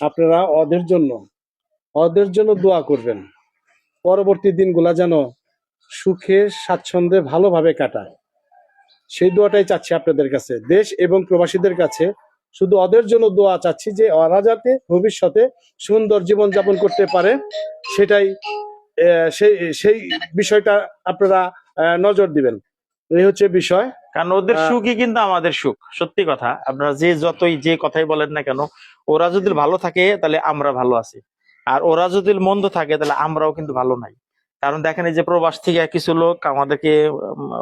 আপনারা ওদের জন্য ওদের জন্য দোয়া করবেন। পরবর্তী দিনগুলা যেন সুখে, স্বাচ্ছন্দ্যে, ভালোভাবে কাটায়। সেই দোয়াটাই চাচ্ছি আপনাদের কাছে। দেশ এবং প্রবাসীদের কাছে শুধু ওদের জন্য দোয়া চাচ্ছি যে ওরা যাতে ভবিষ্যতে সুন্দর জীবন যাপন করতে পারে, সেটাই সেই সেই বিষয়টা আপনারা নজর দিবেন। এই হচ্ছে বিষয়। কারণ ওদের সুখই কিন্তু আমাদের সুখ সত্যি কথা। আপনারা যে যতই যে কথাই বলেন না কেন ওরা যদি ভালো থাকে তাহলে আমরা ভালো আছি। আর ওরা যদি মন্দ থাকে তাহলে আমরাও কিন্তু ভালো নাই। কারণ দেখেন এই যে প্রবাস থেকে কিছু লোক আমাদেরকে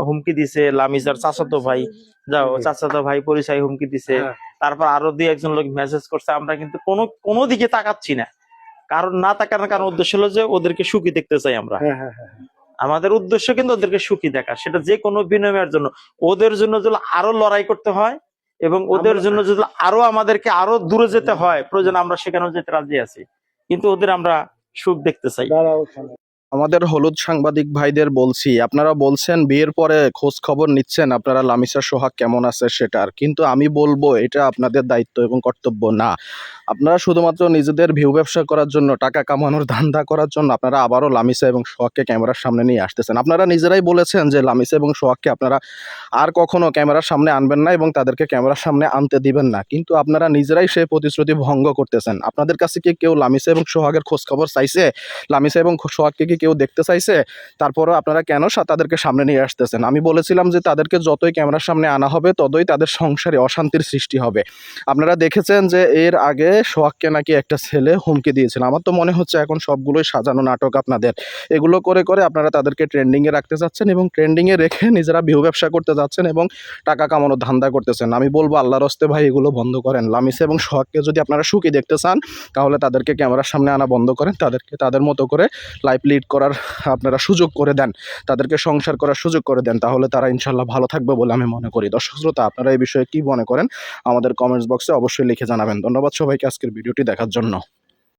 হুমকি দিছে লামিজার চাচাতো ভাই। যাও। চাচাতো ভাই পরিচয় হুমকি দিছে। হ্যাঁ। তারপর আরও দুই একজন লোক মেসেজ করছে। আমরা কিন্তু কোনো কোনো দিকে তাকাচ্ছি না। কারণ না তাকানোর কারণ উদ্দেশ্য হলো যে ওদেরকে সুখী দেখতে চাই আমরা। হ্যাঁ হ্যাঁ। আমাদের উদ্দেশ্য কিন্তু ওদেরকে সুখী দেখা। সেটা যে কোনো বিনিময়ের জন্য। ওদের জন্য যদি আরও লড়াই করতে হয় এবং ওদের জন্য যদি আরও আমাদেরকে আরও দূরে যেতে হয় প্রয়োজন আমরা সেখানে যেতে রাজি আছি। কিন্তু ওদের আমরা সুখ দেখতে চাই। আমাদের হলুদ সাংবাদিক ভাইদের বলছি, আপনারা বলছেন বিয়ের পরে খোঁজ খবর নিচ্ছেন, আপনারা লামিসা সোহাগ কেমন আছে সেটার কিন্তু আমি বলব এটা আপনাদের দায়িত্ব এবং কর্তব্য না। আপনারা শুধুমাত্র নিজেদের ভিউ ব্যবসা করার জন্য, টাকা কামানোর ধান্দা করার জন্য আপনারা আবারও লামিসা এবং সোহাগকে ক্যামেরার সামনে নিয়ে আসতেছেন। আপনারা নিজেরাই বলেছেন যে লামিসা এবং সোহাগকে আপনারা আর কখনো ক্যামেরার সামনে আনবেন না এবং তাদেরকে ক্যামেরার সামনে আনতে দিবেন না। কিন্তু আপনারা নিজেরাই সেই প্রতিশ্রুতি ভঙ্গ করতেছেন। আপনাদের কাছে কি কেউ লামিসা এবং সোহাগের খোঁজ খবর চাইছে? লামিসা এবং সোহাগকে কি কেউ দেখতে চাইছে, তারপরও আপনারা কেন তাদেরকে সামনে নিয়ে আসতেছেন? আমি বলেছিলাম যে তাদেরকে যতই ক্যামেরার সামনে আনা হবে, ততই তাদের সংসারে অশান্তির সৃষ্টি হবে। আপনারা দেখেছেন যে এর আগে সোহাগকে নাকি একটা ছেলে হুমকি দিয়েছিল। আমার তো মনে হচ্ছে এখন সবগুলোই সাজানো নাটক আপনাদের। এগুলো করে করে আপনারা তাদেরকে ট্রেন্ডিংয়ে রাখতে চাচ্ছেন এবং ট্রেন্ডিংয়ে রেখে নিজেরা বিহু ব্যবসা করতে যাচ্ছেন এবং টাকা কামানোর ধান্দা করতেছেন। আমি বলব, আল্লাহর হস্তে ভাই, এগুলো বন্ধ করেন। লামিস এবং সোহাগকে যদি আপনারা সুখী দেখতে চান, তাহলে তাদেরকে ক্যামেরার সামনে আনা বন্ধ করেন। তাদেরকে, তাদের মতো করে লাইফ লিড করার আপনারা সুযোগ করে দেন, তাদেরকে সংসার করার সুযোগ করে দেন, তাহলে তারা ইনশাল্লাহ ভালো থাকবে বলে আমি মনে করি। দর্শক শ্রোতা, আপনারা এই বিষয়ে কি মনে করেন? আমাদের কমেন্টস বক্সে অবশ্যই লিখে জানাবেন। ধন্যবাদ সবাইকে আজকের ভিডিওটি দেখার জন্য।